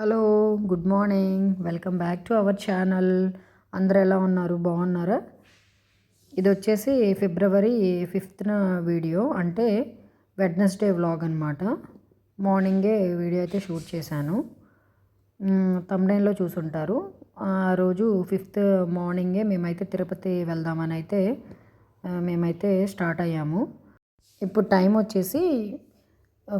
Hello good morning. Welcome back to our channel. అందరు ఎలా ఉన్నారు? బాగున్నారా? ఇది వచ్చేసి ఫిబ్రవరి ఫిఫ్త్న వీడియో. అంటే వెడ్నెస్డే వ్లాగ్ అనమాట మార్నింగే వీడియో అయితే షూట్ చేశాను. తమిళంలో చూసుంటారు. ఆ రోజు ఫిఫ్త్ మార్నింగే మేమైతే తిరుపతి వెళ్దామని అయితే మేమైతే స్టార్ట్ అయ్యాము. ఇప్పుడు టైం వచ్చేసి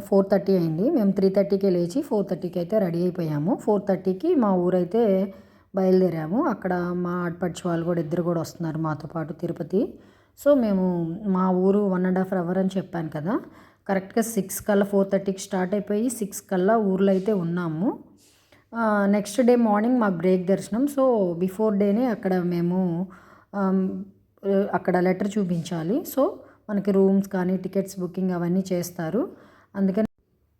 ఫోర్ థర్టీ అయింది. మేము త్రీ థర్టీకి లేచి ఫోర్ థర్టీకి అయితే రెడీ అయిపోయాము. ఫోర్ థర్టీకి మా ఊరైతే బయలుదేరాము. అక్కడ మా ఆడపడిచి వాళ్ళు కూడా ఇద్దరు కూడా వస్తున్నారు మాతో పాటు తిరుపతి. సో మేము మా ఊరు వన్ అండ్ హాఫ్ అవర్ అని చెప్పాను కదా. కరెక్ట్గా సిక్స్ కల్లా ఫోర్ థర్టీకి స్టార్ట్ అయిపోయి సిక్స్ కల్లా ఊర్లో అయితే ఉన్నాము. నెక్స్ట్ డే మార్నింగ్ మా బ్రేక్ దర్శనం. సో బిఫోర్ డేనే అక్కడ మేము అక్కడ లెటర్ చూపించాలి. సో మనకి రూమ్స్ కానీ టికెట్స్ బుకింగ్ అవన్నీ చేస్తారు. అందుకని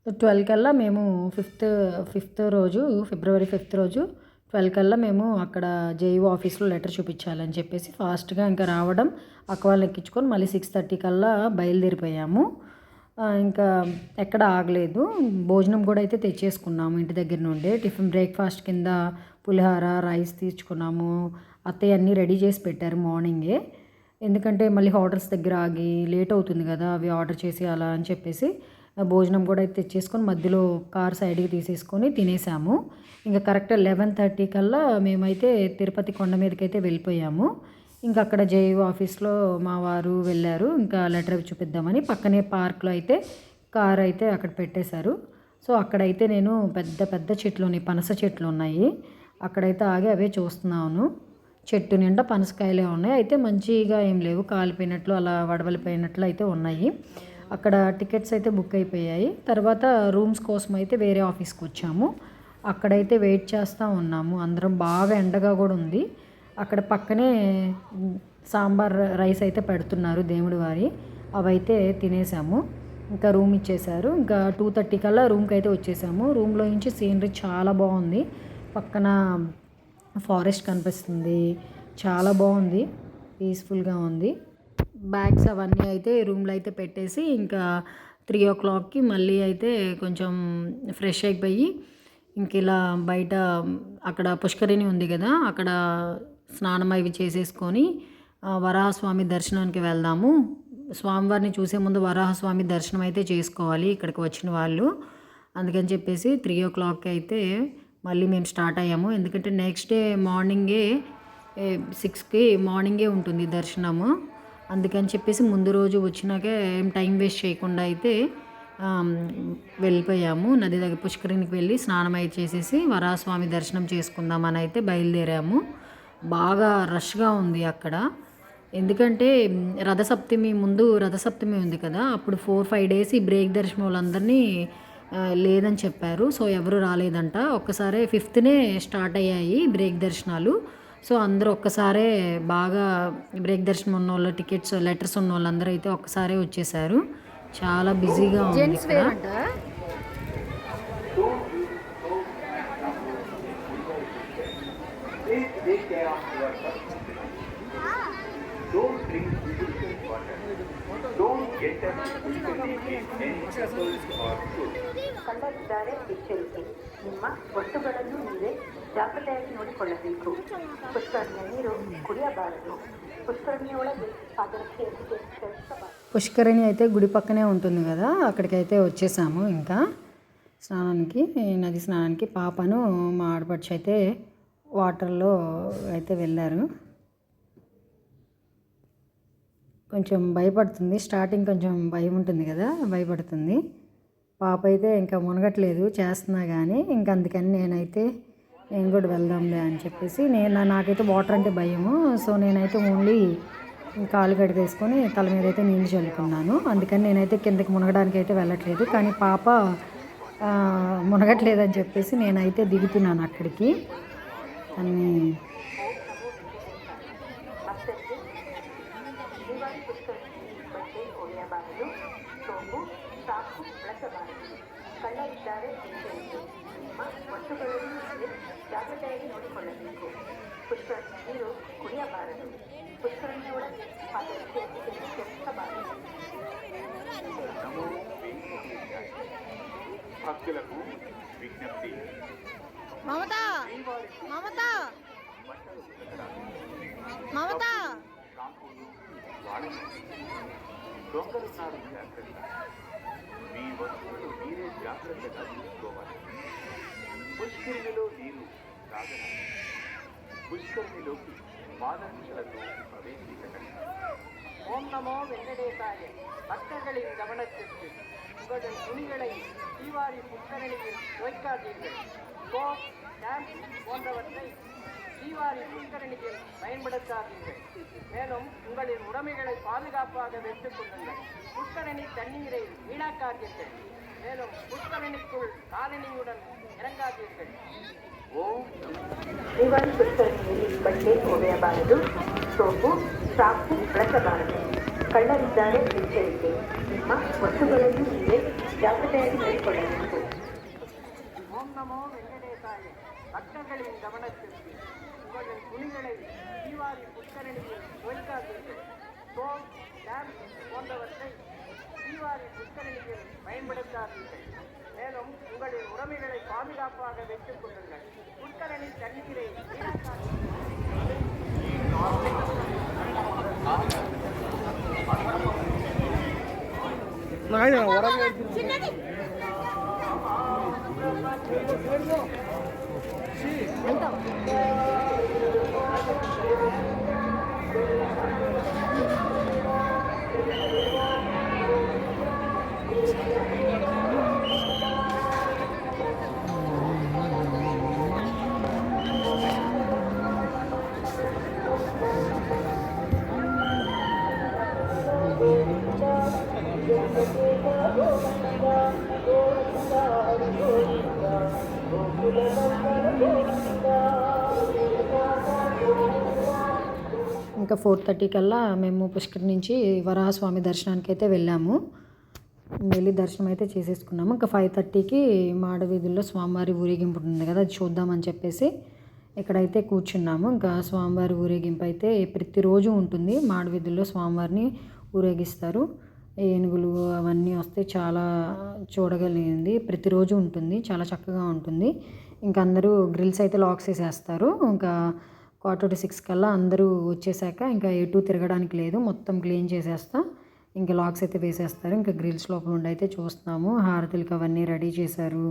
ట్వెల్వ్ కల్లా మేము ఫిఫ్త్ ఫిఫ్త్ రోజు ఫిబ్రవరి ఫిఫ్త్ రోజు ట్వెల్వ్ కల్లా మేము అక్కడ జేఈఓ ఆఫీస్లో లెటర్ చూపించాలని చెప్పేసి ఫాస్ట్గా ఇంకా రావడం అక్వాళ్ళు ఎక్కించుకొని మళ్ళీ సిక్స్ థర్టీ కల్లా బయలుదేరిపోయాము. ఇంకా ఎక్కడ ఆగలేదు. భోజనం కూడా అయితే తెచ్చేసుకున్నాము ఇంటి దగ్గర నుండే. టిఫిన్ బ్రేక్ఫాస్ట్ కింద పులిహార రైస్ తీర్చుకున్నాము అత్తయ్య అన్నీ రెడీ చేసి పెట్టారు మార్నింగే. ఎందుకంటే మళ్ళీ హోటల్స్ దగ్గర ఆగి లేట్ అవుతుంది కదా అవి ఆర్డర్ చేసి అలా అని చెప్పేసి భోజనం కూడా అయితే తెచ్చేసుకొని మధ్యలో కార్ సైడ్కి తీసేసుకొని తినేసాము. ఇంకా కరెక్ట్ లెవెన్ థర్టీ కల్లా మేమైతే తిరుపతి కొండ మీదకి అయితే వెళ్ళిపోయాము. ఇంకా అక్కడ జేఈఓ ఆఫీస్లో మా వారు వెళ్ళారు. ఇంకా లెటర్ అవి చూపిద్దామని పక్కనే పార్క్లో అయితే కార్ అయితే అక్కడ పెట్టేశారు. సో అక్కడైతే నేను పెద్ద పెద్ద చెట్లు ఉన్నాయి పనస చెట్లు ఉన్నాయి. అక్కడైతే ఆగి అవే చూస్తున్నాను. చెట్టు నిండా పనసకాయలే ఉన్నాయి. అయితే మంచిగా ఏం లేవు. కాలిపోయినట్లు అలా వడవలిపోయినట్లు అయితే ఉన్నాయి. అక్కడ టికెట్స్ అయితే బుక్ అయిపోయాయి. తర్వాత రూమ్స్ కోసం అయితే వేరే ఆఫీస్కి వచ్చాము. అక్కడైతే వెయిట్ చేస్తూ ఉన్నాము. అందరం బాగా ఎండగా కూడా ఉంది. అక్కడ పక్కనే సాంబార్ రైస్ అయితే పెడుతున్నారు దేవుడి వారి. అవైతే తినేసాము. ఇంకా రూమ్ ఇచ్చేశారు. ఇంకా టూ థర్టీ కల్లా రూమ్కి అయితే వచ్చేసాము. రూమ్లో నుంచి సీనరీ చాలా బాగుంది. పక్కన ఫారెస్ట్ కనిపిస్తుంది. చాలా బాగుంది. పీస్ఫుల్గా ఉంది. బ్యాగ్స్ అవన్నీ అయితే రూమ్లో అయితే పెట్టేసి ఇంకా త్రీ ఓ క్లాక్కి మళ్ళీ అయితే కొంచెం ఫ్రెష్ అయిపోయి ఇంక ఇలా బయట అక్కడ పుష్కరిణి ఉంది కదా అక్కడ స్నానం అవి చేసేసుకొని వరాహస్వామి దర్శనానికి వెళ్దాము. స్వామివారిని చూసే ముందు వరాహస్వామి దర్శనం అయితే చేసుకోవాలి ఇక్కడికి వచ్చిన వాళ్ళు. అందుకని చెప్పేసి త్రీ ఓ క్లాక్కి అయితే మళ్ళీ మేము స్టార్ట్ అయ్యాము. ఎందుకంటే నెక్స్ట్ డే మార్నింగే సిక్స్కి మార్నింగే ఉంటుంది దర్శనము. అందుకని చెప్పేసి ముందు రోజు వచ్చినాక ఏం టైం వేస్ట్ చేయకుండా అయితే వెళ్ళిపోయాము. నది దగ్గర పుష్కరిణికి వెళ్ళి స్నానం అయితే చేసేసి వరాస్వామి దర్శనం చేసుకుందామని అయితే బయలుదేరాము. బాగా రష్గా ఉంది అక్కడ. ఎందుకంటే రథసప్తమి ముందు రథసప్తమి ఉంది కదా అప్పుడు ఫోర్ ఫైవ్ డేస్ ఈ బ్రేక్ దర్శనం వాళ్ళందరినీ లేదని చెప్పారు. సో ఎవరు రాలేదంట. ఒక్కసారే ఫిఫ్త్నే స్టార్ట్ అయ్యాయి బ్రేక్ దర్శనాలు. సో అందరూ ఒక్కసారే బాగా బ్రేక్ దర్శనం ఉన్న వాళ్ళు టికెట్స్ లెటర్స్ ఉన్న వాళ్ళందరూ అయితే ఒక్కసారే వచ్చేసారు చాలా బిజీగా ఉంది ఇక్కడ Please take care of yourself. Don't drink filtered water. Don't get up physically with any apples or fruit. ಕಳ್ಳರಿದ್ದಾರೆ ಎಚ್ಚರಿಕೆ ನಿಮ್ಮ ವಸ್ತುಗಳನ್ನು ನೀವೇ ಜಾಗ್ರತೆಯಾಗಿ ನೋಡಿಕೊಳ್ಳಬೇಕು ಪುಷ್ಕರಣಿಯ ನೀರು ಕುಡಿಯಬಾರದು ಪುಷ್ಕರಣಿಯೊಳಗೆ ಪಾದರಕ್ಷೆಯನ್ನು ಧರಿಸಬಾರದು పుష్కరిణి అయితే గుడి పక్కనే ఉంటుంది కదా అక్కడికైతే వచ్చేసాము ఇంకా స్నానానికి నది స్నానానికి పాపను మా ఆడపడుచు అయితే వాటర్లో అయితే వెళ్ళారు కొంచెం భయపడుతుంది స్టార్టింగ్ కొంచెం భయం ఉంటుంది కదా భయపడుతుంది పాప అయితే ఇంకా మునగట్లేదు చేస్తున్నా కానీ ఇంకా అందుకని నేనైతే నేను కూడా వెళ్దాంలే అని చెప్పేసి నేను నాకైతే వాటర్ అంటే భయము సో నేనైతే ఓన్లీ కాలు కడిగేసుకొని తల మీద అయితే నీళ్ళు చల్లుకున్నాను అందుకని నేనైతే కిందకి మునగడానికి అయితే వెళ్ళట్లేదు కానీ పాప ఆ, మునగట్లేదని చెప్పేసి నేనైతే దిగుతున్నాను అక్కడికి కానీ ಮತ್ತೊಂದು ಶ್ರೀವಾರಿ ಪುಷ್ಕರಣಿ ಬಟ್ಟೆ ಒಡೆಯಬಾರದು ಸೋಪು ಸಾಕು ಬಳಸಬಾರದು ಕಳ್ಳರಿದ್ದಾರೆ ಎಚ್ಚರಿಕೆ ನಿಮ್ಮ ವಸ್ತುಗಳನ್ನು ನೀವೇ ಜಾಗ್ರತೆಯಾಗಿ ನೋಡಿಕೊಳ್ಳಬೇಕು ಪುಷ್ಪ ನೀರು ಕುಡಿಯಬಾರದು ಪುಷ್ಕರಣಿ ಒಳಗೆ ಪಾದಕ್ಕೆ ಕೆಡಿಸಬಾರದು భక్తులకు విజ్ఞప్తి మమత మమత మమత దొంగలిసారి జాగ్రత్త మీ వస్తువులు మీరే జాగ్రత్తగా తీసుకోవాలి పుష్కరిణిలో పుష్కరిణిలోకి పాదరక్షలతో ప్రవేశించకండి ஓம் நமோ வெங்கடேசாய பக்தர்களின் கவனத்திற்கு உங்களது துணிகளை தீவாரி புஷ்கரணியில் துவைக்காதீர்கள் சோப் ஷாம்பு போன்றவற்றை தீவாரி புஷ்கரணியில் பயன்படுத்தாதீர்கள் மேலும் உங்களின் உடைமைகளை பாதுகாப்பாக வைத்துக் கொள்ளுங்கள் புஷ்கரணி தண்ணீரை வீணாக்காதீர்கள் மேலும் புஷ்கரணிக்குள் காலணியுடன் இறங்காதீர்கள் ఓం ಶ್ರೀವಾರಿ ಪುಷ್ಕರಣಿಯಲ್ಲಿ ಬಟ್ಟೆ ಒಗೆಯಬಾರದು ಸೋಪು ಸಾಕು ಬಳಸಬಾರದು ಕಳ್ಳರಿದ್ದಾರೆ ಎಚ್ಚರಿಕೆ ನಿಮ್ಮ ವಸ್ತುಗಳನ್ನು ನೀವೇ ಜಾಗ್ರತೆಯಾಗಿ ನೋಡಿಕೊಳ್ಳಬೇಕು ஓம் நமோ வெங்கடேசாய பக்தர்களின் கவனத்திற்கு உங்களது துணிகளை தீவாரி புஷ்கரணியில் துவைக்காதீர்கள் சோப் ஷாம்பு போன்றவற்றை பரிவாரை புத்தநிலையில் பயன்படுத்தாதீர்கள். மேலும் உங்களின் உரிமைகளை பாதுகாப்பாக வைத்துக் கொள்ளுங்கள். புத்தரணி தண்ணீரை நாயனா உடம்பு சின்னது. ఇంకా ఫోర్ థర్టీ కల్లా మేము పుష్కర్ నుంచి వరాహస్వామి దర్శనానికి అయితే వెళ్ళాము. వెళ్ళి దర్శనం అయితే చేసేసుకున్నాము. ఇంకా ఫైవ్ థర్టీకి మాడవీధుల్లో స్వామివారి ఊరేగింపు ఉంటుంది కదా అది చూద్దామని చెప్పేసి ఇక్కడైతే కూర్చున్నాము. ఇంకా స్వామివారి ఊరేగింపు అయితే ప్రతిరోజు ఉంటుంది. మాడవీధుల్లో స్వామివారిని ఊరేగిస్తారు. ఏనుగులు అవన్నీ వస్తే చాలా చూడగలిగింది. ప్రతిరోజు ఉంటుంది. చాలా చక్కగా ఉంటుంది. ఇంకా అందరూ గ్రిల్స్ అయితే లాక్స్ వేసేస్తారు. ఇంకా క్వార్టర్ టు సిక్స్ కల్లా అందరూ వచ్చేసాక ఇంకా ఎటు తిరగడానికి లేదు. మొత్తం క్లీన్ చేసేస్తాం. ఇంకా లాక్స్ అయితే వేసేస్తారు. ఇంకా గ్రిల్స్ లోపల ఉండి అయితే చూస్తున్నాము. హారతులకి అవన్నీ రెడీ చేశారు.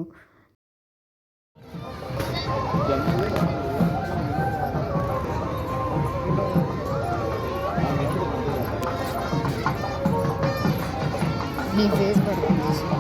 నీ ఫేస్ పడుతుంది.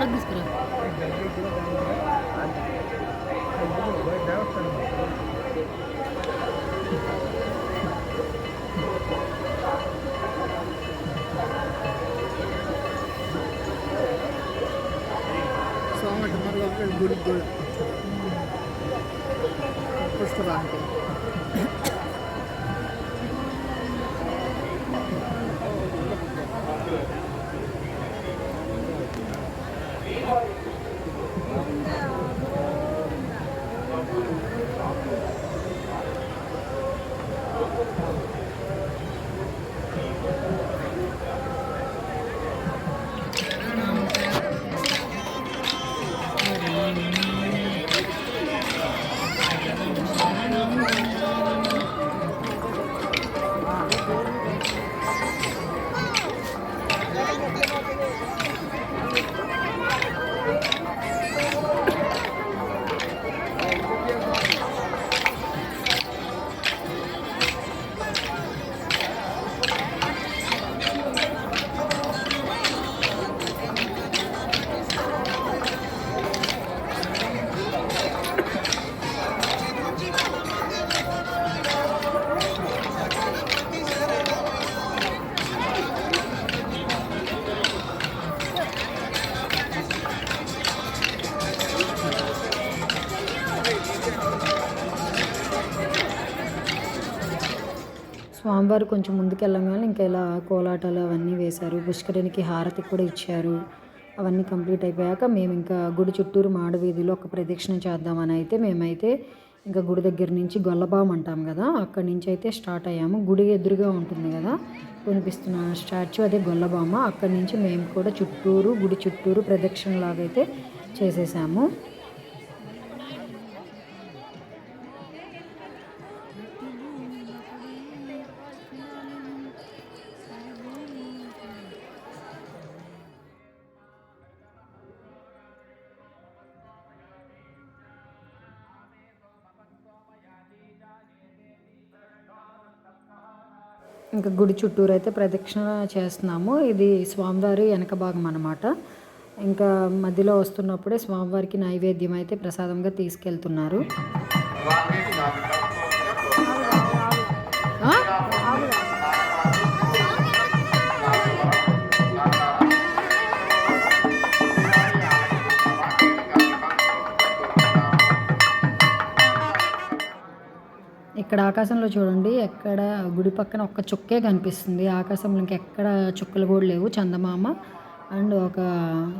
Bharat ಬಿಸ್ಕರ So much more local good good. స్వామివారు కొంచెం ముందుకెళ్ళగానే ఇంకా ఇలా కోలాటాలు అవన్నీ వేశారు. పుష్కరునికి హారతి కూడా ఇచ్చారు. అవన్నీ కంప్లీట్ అయిపోయాక మేము ఇంకా గుడి చుట్టూరు మాడ వీధిలో ఒక ప్రదక్షిణ చేద్దామని అయితే మేమైతే ఇంకా గుడి దగ్గర నుంచి గొల్లబాం అంటాం కదా అక్కడి నుంచి అయితే స్టార్ట్ అయ్యాము. గుడి ఎదురుగా ఉంటుంది కదా కనిపిస్తున్న స్టాచ్యూ అదే గొల్లబామ అక్కడి నుంచి మేము కూడా చుట్టూరు గుడి చుట్టూరు ప్రదక్షిణలాగైతే చేసేసాము. ఇంకా గుడి చుట్టూరు అయితే ప్రదక్షిణ చేస్తున్నాము. ఇది స్వామివారి వెనక భాగం అనమాట ఇంకా మధ్యలో వస్తున్నప్పుడే స్వామివారికి నైవేద్యం అయితే ప్రసాదంగా తీసుకెళ్తున్నారు. ఇక్కడ ఆకాశంలో చూడండి ఎక్కడ గుడి పక్కన ఒక్క చుక్కే కనిపిస్తుంది. ఆకాశంలో ఇంకెక్కడ చుక్కలు కూడా లేవు. చందమామ అండ్ ఒక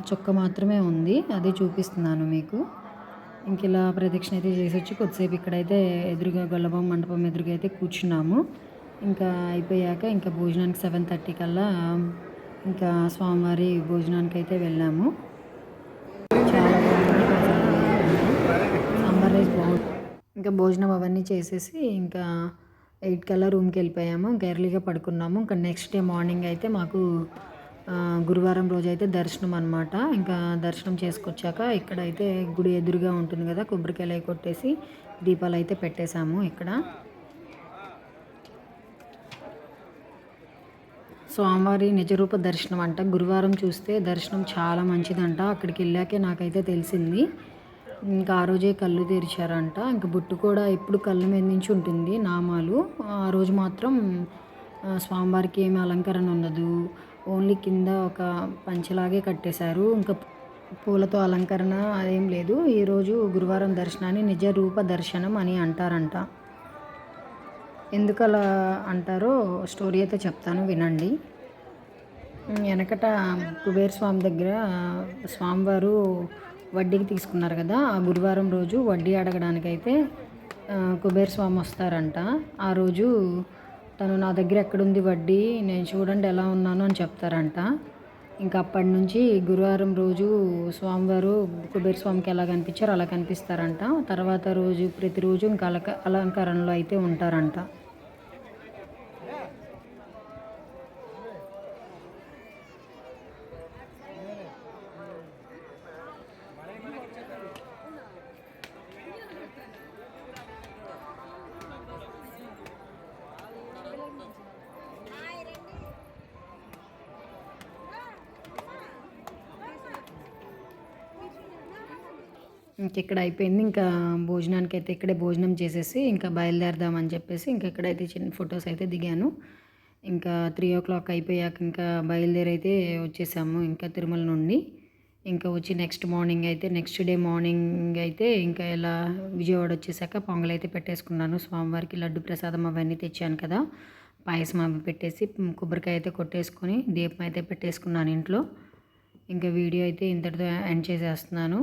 చుక్క మాత్రమే ఉంది. అది చూపిస్తున్నాను మీకు. ఇంక ఇలా ప్రదక్షిణ అయితే చేసి వచ్చి కొద్దిసేపు ఇక్కడైతే ఎదురుగా గొల్లబొమ్మ మండపం ఎదురుగా అయితే కూర్చున్నాము. ఇంకా అయిపోయాక ఇంకా భోజనానికి సెవెన్ థర్టీ కల్లా ఇంకా స్వామివారి భోజనానికి అయితే వెళ్ళాము చాలా బాగుంది సాంబార్ రైస్ బాగుంది ఇంకా భోజనం అవన్నీ చేసేసి ఇంకా ఎయిట్ కల్లా రూమ్కి వెళ్ళిపోయాము. ఇంకా ఎర్లీగా పడుకున్నాము. ఇంకా నెక్స్ట్ డే మార్నింగ్ అయితే మాకు గురువారం రోజు అయితే దర్శనం అనమాట ఇంకా దర్శనం చేసుకొచ్చాక ఇక్కడైతే గుడి ఎదురుగా ఉంటుంది కదా కొబ్బరికాయలు కొట్టేసి దీపాలు అయితే పెట్టేశాము ఇక్కడ. స్వామివారి నిజరూప దర్శనం అంట. గురువారం చూస్తే దర్శనం చాలా మంచిదంట. అక్కడికి వెళ్ళాకే నాకైతే తెలిసింది. ఇంకా ఆ రోజే కళ్ళు తెరిచారంట. ఇంకా బుట్టు కూడా ఎప్పుడు కళ్ళ మీద నుంచి ఉంటుంది నామాలు. ఆ రోజు మాత్రం స్వామివారికి ఏమి అలంకరణ ఉండదు. ఓన్లీ కింద ఒక పంచలాగే కట్టేశారు. ఇంకా పూలతో అలంకరణ అదేం లేదు. ఈరోజు గురువారం దర్శనాన్ని నిజ రూప దర్శనం అని అంటారంట. ఎందుకు అలా అంటారో స్టోరీ అయితే చెప్తాను వినండి. వెనకట కుబేర స్వామి దగ్గర స్వామివారు వడ్డీకి తీసుకున్నారు కదా ఆ గురువారం రోజు వడ్డీ అడగడానికైతే అయితే కుబేర స్వామి వస్తారంట. ఆ రోజు తను నా దగ్గర ఎక్కడుంది వడ్డీ నేను చూడండి ఎలా ఉన్నాను అని చెప్తారంట. ఇంకా అప్పటి నుంచి గురువారం రోజు స్వామివారు కుబేర స్వామికి ఎలా కనిపించారో అలా కనిపిస్తారంట. తర్వాత రోజు ప్రతిరోజు ఇంకా అలక అలంకరణలో అయితే ఉంటారంట. ఇక్కడ అయిపోయింది. ఇంకా భోజనానికి అయితే ఇక్కడే భోజనం చేసేసి ఇంకా బయలుదేరదామని చెప్పేసి ఇంకా ఇక్కడైతే చిన్న ఫొటోస్ అయితే దిగాను. ఇంకా త్రీ ఓ క్లాక్ అయిపోయాక ఇంకా బయలుదేరి అయితే వచ్చేసాము ఇంకా తిరుమల నుండి. ఇంకా వచ్చి నెక్స్ట్ మార్నింగ్ అయితే నెక్స్ట్ డే మార్నింగ్ అయితే ఇంకా ఇలా విజయవాడ వచ్చేసాక పొంగల్ అయితే పెట్టేసుకున్నాను. స్వామివారికి లడ్డు ప్రసాదం అవన్నీ తెచ్చాను కదా. పాయసం అవి పెట్టేసి కొబ్బరికాయ అయితే కొట్టేసుకొని దీపం అయితే పెట్టేసుకున్నాను ఇంట్లో. ఇంకా వీడియో అయితే ఇంతటితో ఎండ్ చేసేస్తున్నాను.